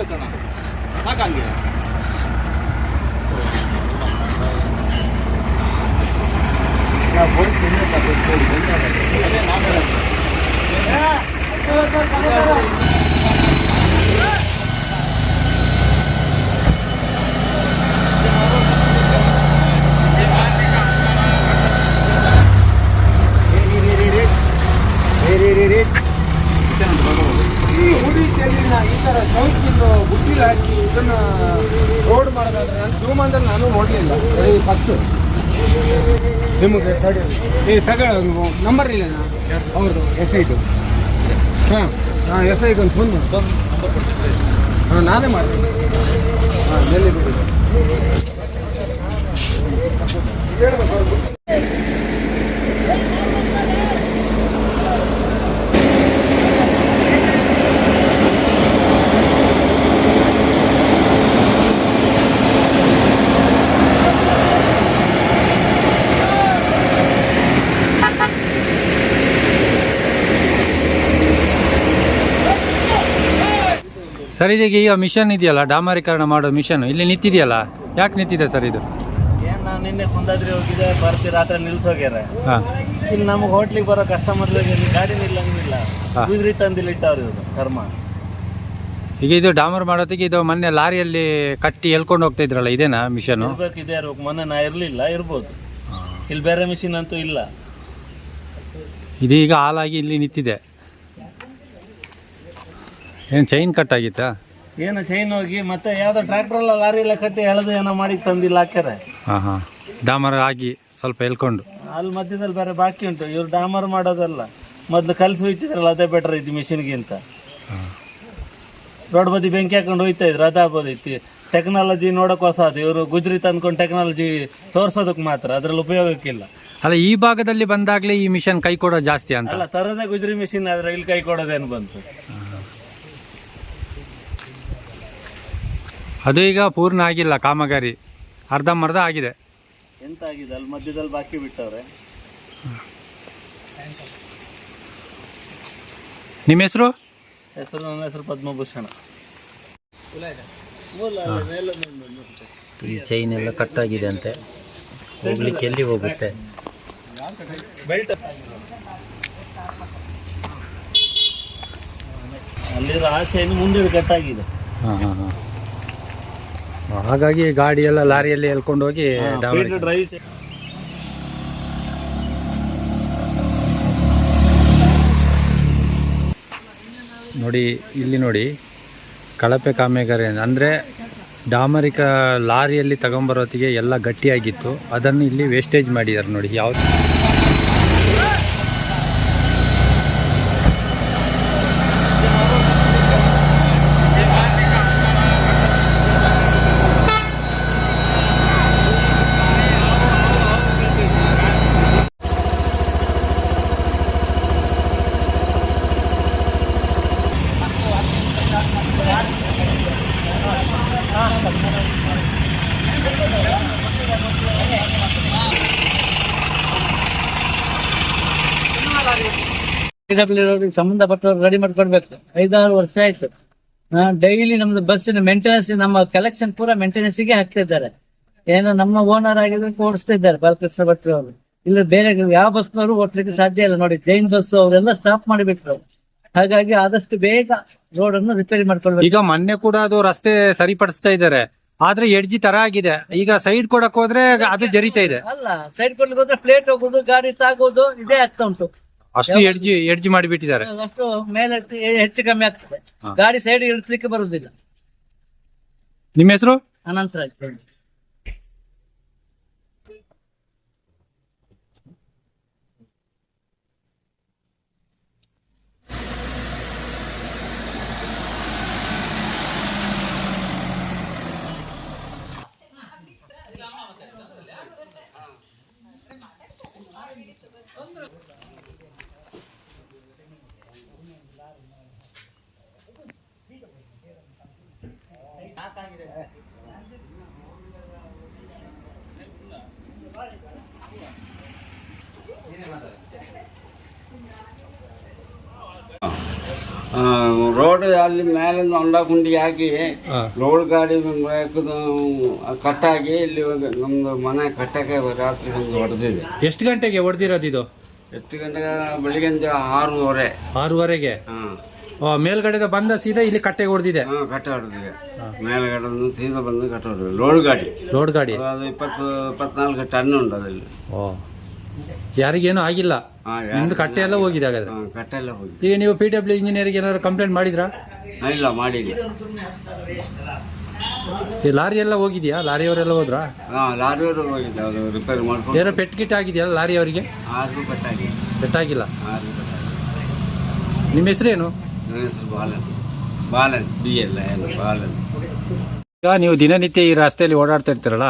ಹೋಗ್ಬೇಕಣ್ಣ ಸಾಕಂಗೆ ಅದೇ ನಾನು ಹೇಳೋದು. ಈ ಉಡುಪಿಯಲ್ಲಿನ ಈ ಥರ ಚೌಕಿಂದು ಬುಟ್ಟಿಲ್ ಹಾಕಿ ಇದನ್ನ ರೋಡ್ ಮಾಡೋದಾದ್ರೆ ನಾನು ಜೂಮಂದಲ್ಲಿ ನಾನು ನೋಡಲಿಲ್ಲ. ಈ ಫಸ್ಟ್ ನಿಮಗೆ ಈ ಏ ತಗೊಳ್ಳ ನಂಬರ್ ಇಲ್ಲ ಅವ್ರದ್ದು ಎಸ್ ಐದು. ಹಾಂ ಹಾಂ ಎಸ್ ಐ ಒಂದು ಫೋನ್ ಹಾಂ ನಾನೇ ಮಾಡ್ತೀನಿ. ಹಾಂ ಎಲ್ಲಿ ಬಿಡಿ ಹೇಳ್ಬೇಕು ಸರ್ ಇದೀಗ ಈಗ ಮಿಷನ್ ಇದೆಯಲ್ಲ? ಡಾಮರೀಕರಣ ಮಾಡೋ ಮಿಷನ್ ಇಲ್ಲಿ ನಿಂತಿದೆಯಲ್ಲ? ಯಾಕೆ ನಿಂತಿದೆ ಸರ್ ಇದು? ಏನು ನಾನು ನಿನ್ನೆ ಕುಂದಾದ್ರಿ ಹೋಗಿದೆ ಬರ್ತಿ ರಾತ್ರಿ ನಿಲ್ಸೋಗ್ಯಾರ. ಹಾಂ. ಇಲ್ಲಿ ನಮಗೆ ಹೋಟ್ಲಿಗೆ ಬರೋ ಕಸ್ಟಮರ್ಗಳಿಗೆ ಗಾಡಿ ನಿಲ್ಲಂಗಿಲ್ಲ ಹಾ. ಕುದುರೆ ತಂದಿಲ್ಲ ಇಟ್ಟವ್ರು ಇವರು ಕರ್ಮ. ಈಗ ಇದು ಡಾಮರ್ ಮಾಡೋದಕ್ಕೆ ಇದು ಮೊನ್ನೆ ಲಾರಿಯಲ್ಲಿ ಕಟ್ಟಿ ಎಳ್ಕೊಂಡು ಹೋಗ್ತಾ ಇದ್ರಲ್ಲ ಇದೇನಾ ಮಿಷನ್ ಇರ್ಬೇಕು ಇದೇ ಇರ್ಬೇಕು. ಮೊನ್ನೆ ನಾ ಇರಲಿಲ್ಲ ಇರ್ಬೋದು. ಇಲ್ಲಿ ಬೇರೆ ಮಿಷಿನ್ ಅಂತೂ ಇಲ್ಲ. ಇದೀಗ ಹಾಲಾಗಿ ಇಲ್ಲಿ ನಿಂತಿದೆ. ಏನು ಚೈನ್ ಕಟ್ ಆಗಿತ್ತಾ? ಏನು ಚೈನ್ ಹೋಗಿ ಮತ್ತೆ ಯಾವುದೋ ಟ್ರ್ಯಾಕ್ಟ್ರಲ್ಲ ಲಾರಿ ಎಲ್ಲ ಕಟ್ಟಿ ಎಳೆದು ಏನೋ ಮಾಡಿ ತಂದಿಲ್ಲ ಹಾಕ್ಯಾರೆ. ಹಾಂ ಹಾಂ ಡಾಮರ್ ಆಗಿ ಸ್ವಲ್ಪ ಎಳ್ಕೊಂಡು. ಅಲ್ಲಿ ಮಧ್ಯದಲ್ಲಿ ಬೇರೆ ಬಾಕಿ ಉಂಟು ಇವ್ರು ಡಾಮರ್ ಮಾಡೋದಲ್ಲ. ಮೊದ್ಲು ಕಲ್ಸಿ ಹೋಯ್ತಿದ್ರಲ್ಲ ಅದೇ ಬೆಟರ್ ಇದು ಮಿಷಿನ್ಗಿಂತ ರೋಡ್ ಬದಿ ಬೆಂಕಿ ಹಾಕೊಂಡು ಹೋಯ್ತಾ ಇದ್ರು ಅದಾಗ್ಬೋದೈತಿ ಟೆಕ್ನಾಲಜಿ ನೋಡಕ್ ಹೊಸ ಅದು ಇವರು ಗುಜ್ರಿ ತಂದ್ಕೊಂಡು ಟೆಕ್ನಾಲಜಿ ತೋರ್ಸೋದಕ್ಕೆ ಮಾತ್ರ ಅದ್ರಲ್ಲಿ ಉಪಯೋಗಕ್ಕಿಲ್ಲ ಅಲ್ಲ ಈ ಭಾಗದಲ್ಲಿ ಬಂದಾಗಲೇ ಈ ಮಿಷನ್ ಕೈ ಕೊಡೋದು ಜಾಸ್ತಿ ಅಂತ. ಅಲ್ಲ ತರದೇ ಗುಜ್ರಿ ಮಿಷಿನ್ ಆದರೆ ಇಲ್ಲಿ ಕೈ ಕೊಡೋದೇನು ಬಂತು? ಅದು ಈಗ ಪೂರ್ಣ ಆಗಿಲ್ಲ ಕಾಮಗಾರಿ. ಅರ್ಧಂಬರ್ಧ ಆಗಿದೆ. ಎಂತ ಆಗಿದೆ? ಅಲ್ಲಿ ಮಧ್ಯದಲ್ಲಿ ಬಾಕಿ ಬಿಟ್ಟವ್ರೆ. ನಿಮ್ಮ ಹೆಸರು? ಹೆಸರು ನನ್ನ ಹೆಸರು ಪದ್ಮಭೂಷಣ. ಈ ಚೈನ್ ಎಲ್ಲ ಕಟ್ ಆಗಿದೆ ಅಂತೆ. ಹೋಗ್ಲಿಕ್ಕೆ ಎಲ್ಲಿ ಹೋಗುತ್ತೆ? ಅಲ್ಲಿರೋ ಆ ಚೈನ್ ಮುಂದೆ ಆಗಿದೆ. ಹಾಂ ಹಾಂ ಹಾಂ. ಹಾಗಾಗಿ ಗಾಡಿ ಎಲ್ಲ ಲಾರಿಯಲ್ಲಿ ಎಳ್ಕೊಂಡು ಹೋಗಿ ಡ್ರೈವ್ ನೋಡಿ ಇಲ್ಲಿ ನೋಡಿ ಕಳಪೆ ಕಾಮಗಾರಿ ಅಂದರೆ ಡಾಮರಿಕ ಲಾರಿಯಲ್ಲಿ ತಗೊಂಬರೋತ್ತಿಗೆ ಎಲ್ಲ ಗಟ್ಟಿಯಾಗಿತ್ತು. ಅದನ್ನು ಇಲ್ಲಿ ವೇಸ್ಟೇಜ್ ಮಾಡಿದ್ದಾರೆ ನೋಡಿ ಯಾವ ಸಂಬಂಧಪಟ್ಟವ್ರು ರೆಡಿ ಮಾಡ್ಕೊಡ್ಬೇಕು. ಐದಾರು ವರ್ಷ ಆಯ್ತು. ಡೈಲಿ ನಮ್ದು ಬಸ್ಸಿನ ಮೇಂಟೆನೆನ್ಸ್ ನಮ್ಮ ಕಲೆಕ್ಷನ್ ಪೂರಾ ಮೇಂಟೆನೆನ್ಸ್ಗೆ ಹಾಕ್ತಿದ್ದಾರೆ. ಏನೋ ನಮ್ಮ ಓನರ್ ಆಗಿದ್ರೆ ಓಡಿಸ್ತಾ ಇದ್ದಾರೆ ಬಾಲಕೃಷ್ಣ ಭಟ್ರು ಅವರು. ಇಲ್ಲ ಬೇರೆ ಯಾವ ಬಸ್ನವರು ಓಡ್ಲಿಕ್ಕೆ ಸಾಧ್ಯ ಇಲ್ಲ ನೋಡಿ. ಜೈನ್ ಬಸ್ ಅವರೆಲ್ಲ ಸ್ಟಾಪ್ ಮಾಡಿಬಿಟ್ರು. ಹಾಗಾಗಿ ಆದಷ್ಟು ಬೇಗ ರೋಡ್ ಅನ್ನು ರಿಪೇರಿ ಮಾಡ್ಕೊಳ್ಬೇಕು. ಈಗ ಮೊನ್ನೆ ಕೂಡ ಅದು ರಸ್ತೆ ಸರಿಪಡಿಸ್ತಾ ಇದ್ದಾರೆ. ಆದ್ರೆ ಎಡ್ಜಿ ತರ ಆಗಿದೆ. ಈಗ ಸೈಡ್ ಕೊಡಕ್ ಹೋದ್ರೆ ಅದು ಜರಿತಾ ಇದೆ. ಅಲ್ಲ ಸೈಡ್ ಕೊಡ್ಲಿಕ್ಕೆ ಹೋದ್ರೆ ಪ್ಲೇಟ್ ಹೋಗೋದು ಗಾಡಿ ತಾಗೋದು ಇದೇ ಆಗ್ತಾ ಉಂಟು. ಅಷ್ಟು ಎಡ್ಜಿ ಎಡ್ಜಿ ಮಾಡಿಬಿಟ್ಟಿದ್ದಾರೆ. ಅಷ್ಟು ಮೇಲೆ ಹೆಚ್ಚು ಕಮ್ಮಿ ಆಗ್ತದೆ. ಗಾಡಿ ಸೈಡ್ ಇಳಿಸ್ಲಿಕ್ಕೆ ಬರುದಿಲ್ಲ. ನಿಮ್ಮ ಹೆಸರು? ಅನಂತರ ರೋಡ್ ಅಲ್ಲಿ ಮೇಲೆ ಹೊಂಡ ಗುಂಡಿ ಹಾಕಿ ಲೋಡ್ ರೋಡ್ ಗಾಡಿ ಕಟ್ಟಾಗಿ ಇಲ್ಲಿ ನಮ್ದು ಮನೆ ಕಟ್ಟಕ್ಕೆ ರಾತ್ರಿ ಒಂದು ಹೊಡೆದಿದೆ. ಎಷ್ಟು ಗಂಟೆಗೆ ಹೊಡೆದಿರೋದು ಇದು? ಎಷ್ಟು ಗಂಟೆಗೆ? ಬೆಳಿಗ್ಗೆ ಆರೂವರೆ. ಆರೂವರೆಗೆ? ಮೇಲ್ಗಡೆದ ಬಂದ ಸೀದಾ ಇಲ್ಲಿ ಕಟ್ಟೆಗೆ ಹೊಡೆದಿದೆ? ಹಾಂ ಕಟ್ಟ ಹೊಡೆದಿದೆ. ಮೇಲ್ಗಡೆ ಸೀದಾ ಬಂದು ಕಟ್ಟ ಹೊಡೆದಿದೆ. ಲೋಡ್ ಗಾಡಿ. ಲೋಡ್ ಗಾಡಿ? ಅದು ಇಪ್ಪತ್ತು ಇಪ್ಪತ್ನಾಲ್ಕು ಟನ್ ಉಂಟು ಅದರಲ್ಲಿ. ಓ. ಯಾರಿಗೇನು ಆಗಿಲ್ಲ? ನಿಮ್ದು ಕಟ್ಟೆ ಎಲ್ಲ ಹೋಗಿದೆ ಹಾಗಾದ್ರೆ? ಹಾಂ ಕಟ್ಟೆಲ್ಲ ಹೋಗಿ ಈಗ ನೀವು ಪಿ ಡಬ್ಲ್ಯೂ ಇಂಜಿನಿಯರ್ಗೆ ಏನಾದ್ರು ಕಂಪ್ಲೇಂಟ್ ಮಾಡಿದ್ರಾ? ಇಲ್ಲ ಮಾಡಿಲ್ಲ. ಈ ಲಾರಿ ಎಲ್ಲ ಹೋಗಿದ್ಯಾ? ಲಾರಿಯವರೆಲ್ಲ ಹೋದ್ರಾ? ಹಾಂ ಲಾರಿಯವರು ಹೋಗಿದ್ದೆ ಅದು ರಿಪೇರಿ ಮಾಡ್ಕೊಂಡು ಏನೋ ಪೆಟ್ ಕಿಟ್ ಆಗಿದೆಯಲ್ಲ ಲಾರಿ ಅವರಿಗೆ? ಆರು ಕಟ್ಟಾಗಿ ಪೆಟ್ಟಾಗಿಲ್ಲ ಆರು ನಿಮ್ಮ ಹೆಸರೇನು ನನ್ನ ಹೆಸರು ಬಾಲನ್. ಬಾಲನ್ ಬಿ ಎಲ್ಲ ಬಾಲನ್. ಈಗ ನೀವು ದಿನನಿತ್ಯ ಈ ರಸ್ತೆಯಲ್ಲಿ ಓಡಾಡ್ತಾ ಇರ್ತೀರಲ್ಲ?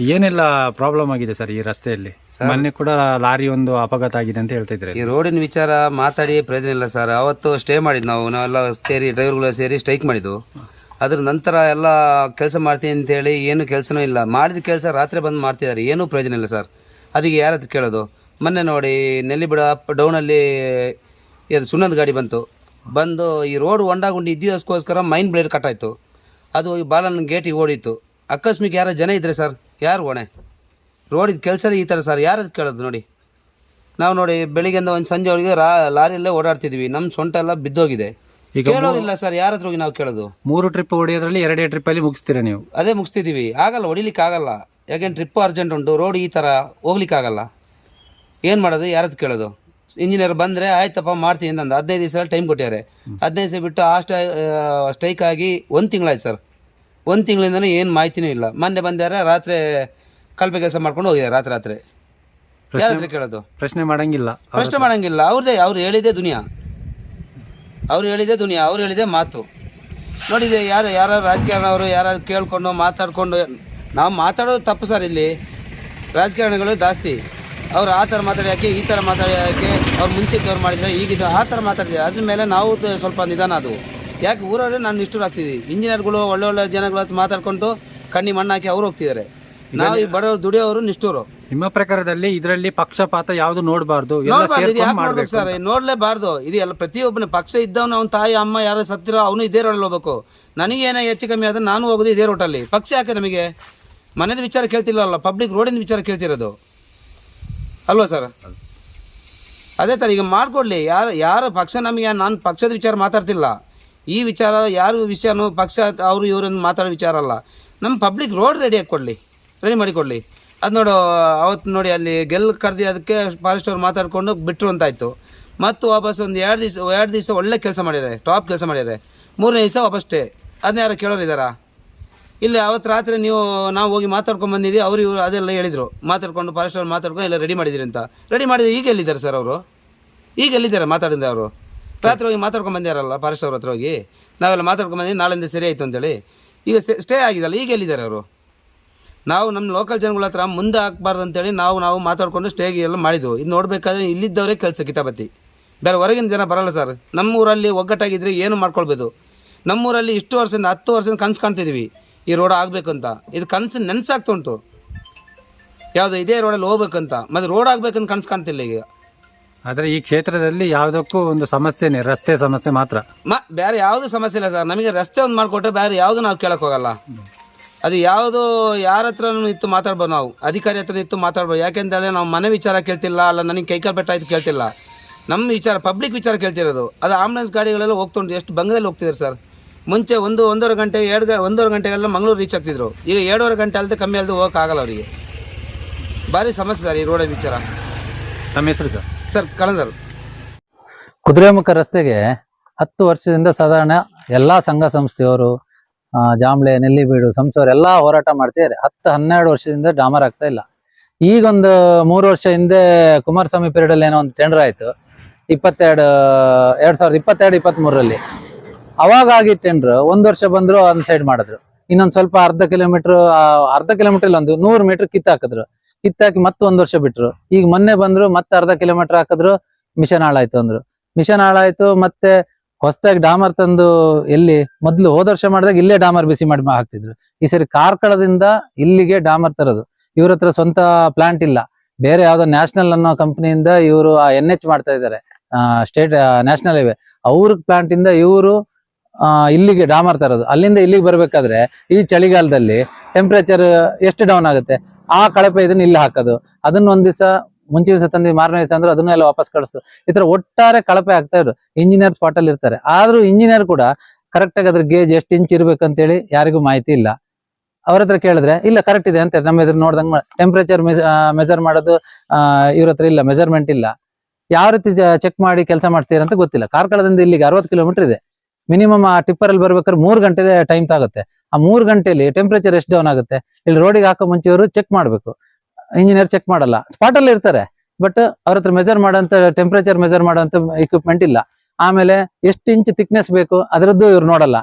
ಏನೆಲ್ಲ ಪ್ರಾಬ್ಲಮ್ ಆಗಿದೆ ಸರ್ ಈ ರಸ್ತೆಯಲ್ಲಿ? ಮೊನ್ನೆ ಕೂಡ ಲಾರಿ ಒಂದು ಅಪಘಾತ ಆಗಿದೆ ಅಂತ ಹೇಳ್ತಾ ಇದ್ರೆ ಈ ರೋಡಿನ ವಿಚಾರ ಮಾತಾಡಿ ಪ್ರಯೋಜನ ಇಲ್ಲ ಸರ್. ಅವತ್ತು ಸ್ಟೇ ಮಾಡಿದ್ದು ನಾವು. ನಾವೆಲ್ಲ ಸೇರಿ ಡ್ರೈವರ್ಗಳು ಸೇರಿ ಸ್ಟ್ರೈಕ್ ಮಾಡಿದ್ದು. ಅದ್ರ ನಂತರ ಎಲ್ಲ ಕೆಲಸ ಮಾಡ್ತೀನಿ ಅಂತೇಳಿ ಏನು ಕೆಲಸನೂ ಇಲ್ಲ. ಮಾಡಿದ ಕೆಲಸ ರಾತ್ರಿ ಬಂದು ಮಾಡ್ತಿದ್ದಾರೆ. ಏನೂ ಪ್ರಯೋಜನ ಇಲ್ಲ ಸರ್. ಅದಕ್ಕೆ ಯಾರ ಹತ್ರ ಕೇಳೋದು? ಮೊನ್ನೆ ನೋಡಿ ನೆಲ್ಲಿಬಿಡ ಅಪ್ ಡೌನಲ್ಲಿ ಇದು ಸುಣ್ಣದ ಗಾಡಿ ಬಂತು. ಬಂದು ಈ ರೋಡ್ ಹೊಂಡಾಗುಂಡಿ ಇದ್ದಿದ್ದಕ್ಕೋಸ್ಕರ ಮೈನ್ ಬ್ಲೇಡ್ ಕಟ್ಟಾಯಿತು ಅದು ಈ ಬಾಲನ್ ಗೇಟಿಗೆ ಓಡಿತ್ತು. ಅಕಸ್ಮಿಕ್ ಯಾರೋ ಜನ ಇದ್ದರೆ ಸರ್ ಯಾರು ಹೊಣೆ ರೋಡಿದ ಕೆಲಸದ ಈ ಥರ ಸರ್ ಯಾರದು ಕೇಳೋದು ನೋಡಿ. ನಾವು ನೋಡಿ ಬೆಳಿಗ್ಗೆಯಿಂದ ಒಂದು ಸಂಜೆವರೆಗೆ ರಾ ಲಾರಿಯಲ್ಲೇ ಓಡಾಡ್ತಿದ್ವಿ. ನಮ್ಮ ಸೊಂಟ ಎಲ್ಲ ಬಿದ್ದೋಗಿದೆ. ಈಗ ಕೇಳೋರಿಲ್ಲ ಸರ್ ಯಾರ ಹತ್ರ ಹೋಗಿ ನಾವು ಕೇಳೋದು? ಮೂರು ಟ್ರಿಪ್ ಹೊಡೆಯೋದ್ರಲ್ಲಿ ಎರಡೇ ಟ್ರಿಪ್ಪಲ್ಲಿ ಮುಗಿಸ್ತೀರಾ ನೀವು? ಅದೇ ಮುಗಿಸ್ತಿದ್ದೀವಿ ಆಗಲ್ಲ ಹೊಡಿಲಿಕ್ಕೆ ಆಗಲ್ಲ ಯಾಕೆಂದ್ರೆ ಟ್ರಿಪ್ಪು ಅರ್ಜೆಂಟ್ ಉಂಟು ರೋಡ್ ಈ ಥರ ಹೋಗ್ಲಿಕ್ಕೆ ಆಗಲ್ಲ ಏನು ಮಾಡೋದು? ಯಾರದ್ದು ಕೇಳೋದು? ಇಂಜಿನಿಯರ್ ಬಂದರೆ ಆಯ್ತಪ್ಪ ಮಾಡ್ತೀನಿ ಅಂತಂದು ಹದಿನೈದು ದಿವಸ ಟೈಮ್ ಕೊಟ್ಟಿದ್ದಾರೆ ಹದಿನೈದು ದಿವಸ ಬಿಟ್ಟು ಆ ಸ್ಟೈ ಸ್ಟ್ರೈಕ್ ಆಗಿ ಒಂದು ತಿಂಗಳಾಯ್ತು ಸರ್ ಒಂದು ತಿಂಗಳಿಂದನೂ ಏನು ಮಾಹಿತಿನೂ ಇಲ್ಲ. ಮೊನ್ನೆ ಬಂದ್ಯಾರ ರಾತ್ರಿ ಕಲ್ಪೆ ಕೆಲಸ ಮಾಡ್ಕೊಂಡು ಹೋಗಿದ್ದಾರೆ ರಾತ್ರಿ ರಾತ್ರಿ. ಯಾರ ಹತ್ರ ಕೇಳೋದು? ಪ್ರಶ್ನೆ ಮಾಡಂಗಿಲ್ಲ. ಪ್ರಶ್ನೆ ಮಾಡಂಗಿಲ್ಲ. ಅವ್ರದ್ದೇ ಅವ್ರು ಹೇಳಿದೆ ದುನಿಯಾ. ಅವ್ರು ಹೇಳಿದೆ ದುನಿಯಾ. ಅವ್ರು ಹೇಳಿದೆ ಮಾತು. ನೋಡಿದೆ ಯಾರು ಯಾರ ರಾಜಕಾರಣವರು ಯಾರು ಕೇಳ್ಕೊಂಡು ಮಾತಾಡ್ಕೊಂಡು ನಾವು ಮಾತಾಡೋದು ತಪ್ಪು ಸರ್ ಇಲ್ಲಿ. ರಾಜಕಾರಣಿಗಳು ಜಾಸ್ತಿ. ಅವ್ರು ಆ ಥರ ಮಾತಾಡಿ ಯಾಕೆ ಈ ಥರ ಮಾತಾಡಿ ಯಾಕೆ ಅವ್ರು ಮುಂಚಿದ್ದವ್ರು ಮಾಡಿದ್ರೆ ಈಗಿದ್ದು ಆ ಥರ ಮಾತಾಡಿದ್ರೆ ಅದ್ರ ಮೇಲೆ ನಾವು ಸ್ವಲ್ಪ ನಿಧಾನ ಅದು. ಯಾಕೆ ಊರವರೇ? ನಾನು ನಿಷ್ಠುರ ಆಗ್ತಿದ್ವಿ ಇಂಜಿನಿಯರ್ಗಳು ಒಳ್ಳೆ ಒಳ್ಳೆ ಜನಗಳ ಹತ್ರ ಮಾತಾಡ್ಕೊಂಡು ಕಣ್ಣಿ ಮಣ್ಣು ಹಾಕಿ ಅವ್ರು ಹೋಗ್ತಿದ್ದಾರೆ. ನಾವು ಈ ಬಡವರು ದುಡಿಯೋರು ನಿಷ್ಠೂರು. ನಿಮ್ಮ ಪ್ರಕಾರದಲ್ಲಿ ಇದರಲ್ಲಿ ಪಕ್ಷಪಾತ ಯಾವುದು ನೋಡಬಾರ್ದು? ನೋಡ್ಬೇಕು ಸರ್? ನೋಡ್ಲೇಬಾರ್ದು. ಇದು ಎಲ್ಲ ಪ್ರತಿಯೊಬ್ಬನ ಪಕ್ಷ ಇದ್ದವನು ಅವ್ನ ತಾಯಿ ಅಮ್ಮ ಯಾರು ಸತ್ತಿರೋ ಅವನು ಇದೇ ರೋಡಲ್ಲಿ ಹೋಗ್ಬೇಕು. ನನಗೇನೇ ಹೆಚ್ಚು ಕಮ್ಮಿ ಆದ್ರೆ ನಾನು ಹೋಗೋದು ಇದೇ ರೋಟಲ್ಲಿ ಪಕ್ಷ ಯಾಕೆ ನಮಗೆ? ಮನೆದ ವಿಚಾರ ಕೇಳ್ತಿಲ್ಲಲ್ಲ ಪಬ್ಲಿಕ್ ರೋಡಿನ ವಿಚಾರ ಕೇಳ್ತಿರೋದು. ಅಲ್ವಾ ಸರ್? ಅದೇ ಥರ ಈಗ ಮಾಡಿಕೊಡ್ಲಿ. ಯಾರು ಯಾರು ಪಕ್ಷ ನಮಗೆ ನಾನು ಪಕ್ಷದ ವಿಚಾರ ಮಾತಾಡ್ತಿಲ್ಲ. ಈ ವಿಚಾರ, ಯಾರು ವಿಷಯನೂ, ಪಕ್ಷ, ಅವರು ಇವರನ್ನು ಮಾತಾಡೋ ವಿಚಾರ ಅಲ್ಲ. ನಮ್ಮ ಪಬ್ಲಿಕ್ ರೋಡ್ ರೆಡಿ ಕೊಡಲಿ ರೆಡಿ ಮಾಡಿಕೊಡ್ಲಿ ಅದು ನೋಡು ಅವತ್ತು ನೋಡಿ ಅಲ್ಲಿ ಗೆಲ್ ಕರೆದಿ ಅದಕ್ಕೆ ಫಾರೆಸ್ಟ್ ಅವ್ರು ಮಾತಾಡಿಕೊಂಡು ಬಿಟ್ಟರು ಅಂತಾಯಿತು ಮತ್ತು ವಾಪಸ್ ಒಂದು ಎರಡು ದಿವಸ ಎರಡು ದಿವಸ ಒಳ್ಳೆ ಕೆಲಸ ಮಾಡಿದ್ದಾರೆ ಟಾಪ್ ಕೆಲಸ ಮಾಡಿದ್ದಾರೆ ಮೂರನೇ ದಿವಸ ವಾಪಸ್ ಸ್ಟೇ ಅದನ್ನ ಯಾರು ಕೇಳೋರು ಇದ್ದಾರಾ ಇಲ್ಲಿ ಅವತ್ತು ರಾತ್ರಿ ನೀವು, ನಾವು ಹೋಗಿ ಮಾತಾಡ್ಕೊಂಡು ಅವರು ಇವರು ಅದೆಲ್ಲ ಹೇಳಿದರು. ಮಾತಾಡ್ಕೊಂಡು ಫಾರೆಸ್ಟ್ ಅವ್ರು ಮಾತಾಡ್ಕೊಂಡು ಎಲ್ಲ ರೆಡಿ ಮಾಡಿದ್ದೀರಿ ಅಂತ. ರೆಡಿ ಮಾಡಿದ್ರೆ ಈಗ ಎಲ್ಲಿದ್ದಾರೆ ಸರ್ ಅವರು? ಈಗ ಎಲ್ಲಿದ್ದಾರೆ ಮಾತಾಡಿದ ಅವರು? ರಾತ್ರಿ ಹೋಗಿ ಮಾತಾಡ್ಕೊಂಡು ಬಂದಿರಲ್ಲ ಫಾರೆಸ್ಟ್ ಅವ್ರ ಹತ್ರ ಹೋಗಿ, ನಾವೆಲ್ಲ ಮಾತಾಡ್ಕೊಂಡು ಬಂದಿದ್ದು ನಾಳೆಯಿಂದ ಸರಿ ಆಯಿತು ಅಂತೇಳಿ. ಈಗ ಸ್ಟೇ ಆಗಿದಲ್ಲ ಈಗ ಎಲ್ಲಿದ್ದಾರೆ ಅವರು? ನಾವು ನಮ್ಮ ಲೋಕಲ್ ಜನಗಳ ಹತ್ರ ಮುಂದೆ ಹಾಕ್ಬಾರ್ದು ಅಂತೇಳಿ ನಾವು ನಾವು ಮಾತಾಡ್ಕೊಂಡು ಸ್ಟೇಗೆ ಎಲ್ಲ ಮಾಡಿದ್ವು. ಇದು ನೋಡಬೇಕಾದ್ರೆ ಇಲ್ಲಿದ್ದವರೇ ಕೆಲಸ ಕಿತಾಪತಿ. ಬೇರೆ ಹೊರಗಿನ ಜನ ಬರಲ್ಲ ಸರ್ ನಮ್ಮೂರಲ್ಲಿ ಒಗ್ಗಟ್ಟಾಗಿದ್ದರೆ ಏನು ಮಾಡ್ಕೊಳ್ಬೋದು? ನಮ್ಮೂರಲ್ಲಿ ಇಷ್ಟು ವರ್ಷದಿಂದ, ಹತ್ತು ವರ್ಷದಿಂದ ಕನಸು ಕಾಣ್ತಿದ್ದೀವಿ ಈ ರೋಡ್ ಆಗಬೇಕು ಅಂತ ಇದು ಕನಸು ನೆನೆಸಾಗ್ತುಂಟು ಯಾವುದು ಇದೇ ರೋಡಲ್ಲಿ ಹೋಗ್ಬೇಕಂತ. ಮತ್ತು ರೋಡ್ ಆಗಬೇಕಂತ ಕನಸು ಕಾಣ್ತಿಲ್ಲ ಈಗ. ಆದರೆ ಈ ಕ್ಷೇತ್ರದಲ್ಲಿ ಯಾವುದಕ್ಕೂ ಒಂದು ಸಮಸ್ಯೆನೇ ರಸ್ತೆ ಸಮಸ್ಯೆ ಮಾತ್ರ. ಮ ಬೇರೆ ಯಾವುದು ಸಮಸ್ಯೆ ಇಲ್ಲ ಸರ್. ನಮಗೆ ರಸ್ತೆ ಒಂದು ಮಾಡಿಕೊಟ್ರೆ ಬೇರೆ ಯಾವುದು ನಾವು ಕೇಳಕ್ಕೆ ಹೋಗಲ್ಲ. ಅದು ಯಾವುದು ಯಾರ ಹತ್ರ ಇತ್ತು ಮಾತಾಡ್ಬೋದು ನಾವು. ಅಧಿಕಾರಿ ಹತ್ರ ಇತ್ತು ಮಾತಾಡ್ಬೋದು. ಯಾಕೆಂತೇಳಿ ನಾವು ಮನೆ ವಿಚಾರ ಕೇಳ್ತಿಲ್ಲ ಅಲ್ಲ ನನಗೆ ಕೈಕಾಲು ಬೆಟ್ಟಾಯ್ತು ಕೇಳ್ತಿಲ್ಲ. ನಮ್ಮ ವಿಚಾರ ಪಬ್ಲಿಕ್ ವಿಚಾರ ಕೇಳ್ತಿರೋದು. ಅದು ಆಂಬುಲೆನ್ಸ್ ಗಾಡಿಗಳೆಲ್ಲ ಹೋಗ್ತುಂಟು. ಎಷ್ಟು ಬಂಗದಲ್ಲಿ ಹೋಗ್ತಿದ್ರು ಸರ್. ಮುಂಚೆ ಒಂದು ಒಂದೂವರೆ ಗಂಟೆ ಎರಡು ಗ ಒಂದೂವರೆ ಗಂಟೆಗೆಲ್ಲ ಮಂಗಳೂರು ರೀಚ್ ಆಗ್ತಿದ್ರು. ಈಗ ಎರಡೂವರೆ ಗಂಟೆ ಅಲ್ಲದೆ ಕಮ್ಮಿ ಅಲ್ಲದೆ ಹೋಗೋಕ್ಕಾಗಲ್ಲ ಅವರಿಗೆ. ಭಾರಿ ಸಮಸ್ಯೆ ಸರ್ ಈ ರೋಡ ವಿಚಾರ. ತಮ್ಮ ಹೆಸರು ಸರ್? ಸರ್, ಕಳಂದರು. ಕುದುರೆಮುಖ ರಸ್ತೆಗೆ ಹತ್ತು ವರ್ಷದಿಂದ ಸಾಧಾರಣ ಎಲ್ಲಾ ಸಂಘ ಸಂಸ್ಥೆಯವರು ಜಾಂಬ್ಳೆ ನೆಲ್ಲಿಬೀಡು, ಸಂಸವರು ಎಲ್ಲ ಹೋರಾಟ ಮಾಡ್ತಿದ್ದಾರೆ. ಹತ್ತು ಹನ್ನೆರಡು ವರ್ಷದಿಂದ ಡಾಮರ್ ಆಗ್ತಾ ಇಲ್ಲ. ಈಗೊಂದು ಮೂರು ವರ್ಷ ಹಿಂದೆ ಕುಮಾರಸ್ವಾಮಿ ಪೀರಿಯಡ್ ಅಲ್ಲಿ ಏನೋ ಒಂದು ಟೆಂಡರ್ ಆಯ್ತು. ಇಪ್ಪತ್ತೆರಡು, ಎರಡ್ ಸಾವಿರದ ಇಪ್ಪತ್ತೆರಡು ಅವಾಗ ಆಗಿದ್ದ ಟೆಂಡರ್ ಒಂದ್ ವರ್ಷ ಬಂದ್ರು ಒಂದ್ ಸೈಡ್ ಮಾಡಿದ್ರು. ಇನ್ನೊಂದ್ ಸ್ವಲ್ಪ ಅರ್ಧ ಕಿಲೋಮೀಟರ್ ಅರ್ಧ ಕಿಲೋಮೀಟರ್ ಒಂದು ನೂರು ಮೀಟರ್ ಕಿತ್ತಾಕಿದ್ರು. ಕಿತ್ತಾಕಿ ಮತ್ತೆ ಒಂದ್ ವರ್ಷ ಬಿಟ್ರು. ಈಗ ಮೊನ್ನೆ ಬಂದ್ರು, ಮತ್ತೆ ಅರ್ಧ ಕಿಲೋಮೀಟರ್ ಹಾಕಿದ್ರು ಮಿಷನ್ ಹಾಳಾಯ್ತು ಅಂದ್ರು. ಮಿಷನ್ ಹಾಳಾಯ್ತು, ಮತ್ತೆ ಹೊಸದಾಗಿ ಡಾಮರ್ ತಂದು ಎಲ್ಲಿ, ಮೊದ್ಲು ಹೋದ ವರ್ಷ ಮಾಡಿದಾಗ ಇಲ್ಲೇ ಡಾಮರ್ ಬಿಸಿ ಮಾಡಿ ಹಾಕ್ತಿದ್ರು. ಈ ಸರಿ ಕಾರ್ಕಳದಿಂದ ಇಲ್ಲಿಗೆ ಡಾಮರ್ ತರೋದು. ಇವ್ರ ಹತ್ರ ಸ್ವಂತ ಪ್ಲಾಂಟ್ ಇಲ್ಲ. ಬೇರೆ ಯಾವ್ದೋ ನ್ಯಾಷನಲ್ ಅನ್ನೋ ಕಂಪನಿಯಿಂದ ಇವರು ಆ ಎನ್ ಎಚ್ ಮಾಡ್ತಾ ಇದ್ದಾರೆ ಸ್ಟೇಟ್ ನ್ಯಾಷನಲ್ ಇವೆ ಅವ್ರ ಪ್ಲಾಂಟ್ ಇಂದ ಇವರು ಇಲ್ಲಿಗೆ ಡಾಮರ್ ತರೋದು. ಅಲ್ಲಿಂದ ಇಲ್ಲಿಗೆ ಬರ್ಬೇಕಾದ್ರೆ ಈ ಚಳಿಗಾಲದಲ್ಲಿ ಟೆಂಪರೇಚರ್ ಎಷ್ಟು ಡೌನ್ ಆಗುತ್ತೆ? ಆ ಕಳಪೆ ಇದನ್ನ ಇಲ್ಲಿ ಹಾಕೋದು. ಅದನ್ನ ಒಂದ್ ದಿವಸ, ಮುಂಚೆ ದಿವಸ ತಂದು ಮಾರನೇ ದಿವಸ ಅಂದ್ರೆ ಅದನ್ನೆಲ್ಲ ವಾಪಸ್ ಕಳಿಸ್ತು. ಈ ತರ ಒಟ್ಟಾರೆ ಕಳಪೆ ಆಗ್ತಾ ಇದ್ರು ಇಂಜಿನಿಯರ್ ಸ್ಪಾಟ್ ಅಲ್ಲಿ ಇರ್ತಾರೆ. ಆದ್ರೂ ಇಂಜಿನಿಯರ್ ಕೂಡ ಕರೆಕ್ಟ್ ಆಗಿ ಅದ್ರ ಗೇಜ್ ಎಷ್ಟು ಇಂಚ್ ಇರ್ಬೇಕಂತೇಳಿ ಯಾರಿಗೂ ಮಾಹಿತಿ ಇಲ್ಲ. ಅವ್ರ ಹತ್ರ ಕೇಳಿದ್ರೆ, ಇಲ್ಲ ಕರೆಕ್ಟ್ ಇದೆ ಅಂತ ನಮ್ಮ ಎದುರು ನೋಡ್ದಂಗೆ ಟೆಂಪರೇಚರ್ ಮೆಜರ್ ಮಾಡೋದು ಇವ್ರ ಹತ್ರ ಇಲ್ಲ ಮೆಜರ್ಮೆಂಟ್ ಇಲ್ಲ. ಯಾವ ರೀತಿ ಚೆಕ್ ಮಾಡಿ ಕೆಲಸ ಮಾಡ್ತೀರಾ ಅಂತ ಗೊತ್ತಿಲ್ಲ. ಕಾರ್ಕಳದಿಂದ ಇಲ್ಲಿಗೆ ಅರವತ್ತು ಕಿಲೋಮೀಟರ್ ಇದೆ. ಮಿನಿಮಮ್ ಆ ಟಿಪ್ಪರ್ ಅಲ್ಲಿ ಬರ್ಬೇಕಾದ್ರೆ ಮೂರು ಗಂಟೆ ಟೈಮ್ ತಾಗುತ್ತೆ. ಆ ಮೂರು ಗಂಟೆಯಲ್ಲಿ ಟೆಂಪರೇಚರ್ ಎಷ್ಟು ಡೌನ್ ಆಗುತ್ತೆ, ಇಲ್ಲಿ ರೋಡಿಗೆ ಹಾಕೋ ಮುಂಚೆಯವರು ಚೆಕ್ ಮಾಡಬೇಕು. ಇಂಜಿನಿಯರ್ ಚೆಕ್ ಮಾಡಲ್ಲ. ಸ್ಪಾಟ್ ಅಲ್ಲಿ ಇರ್ತಾರೆ ಬಟ್ ಅವ್ರ ಹತ್ರ ಮೆಜರ್ ಮಾಡೋಂಥ ಟೆಂಪರೇಚರ್ ಮೆಜರ್ ಮಾಡೋಂಥ ಇಕ್ವಿಪ್ಮೆಂಟ್ ಇಲ್ಲ. ಆಮೇಲೆ ಎಷ್ಟು ಇಂಚ್ ತಿಕ್ನೆಸ್ ಬೇಕು, ಅದರದ್ದು ಇವ್ರು ನೋಡಲ್ಲ.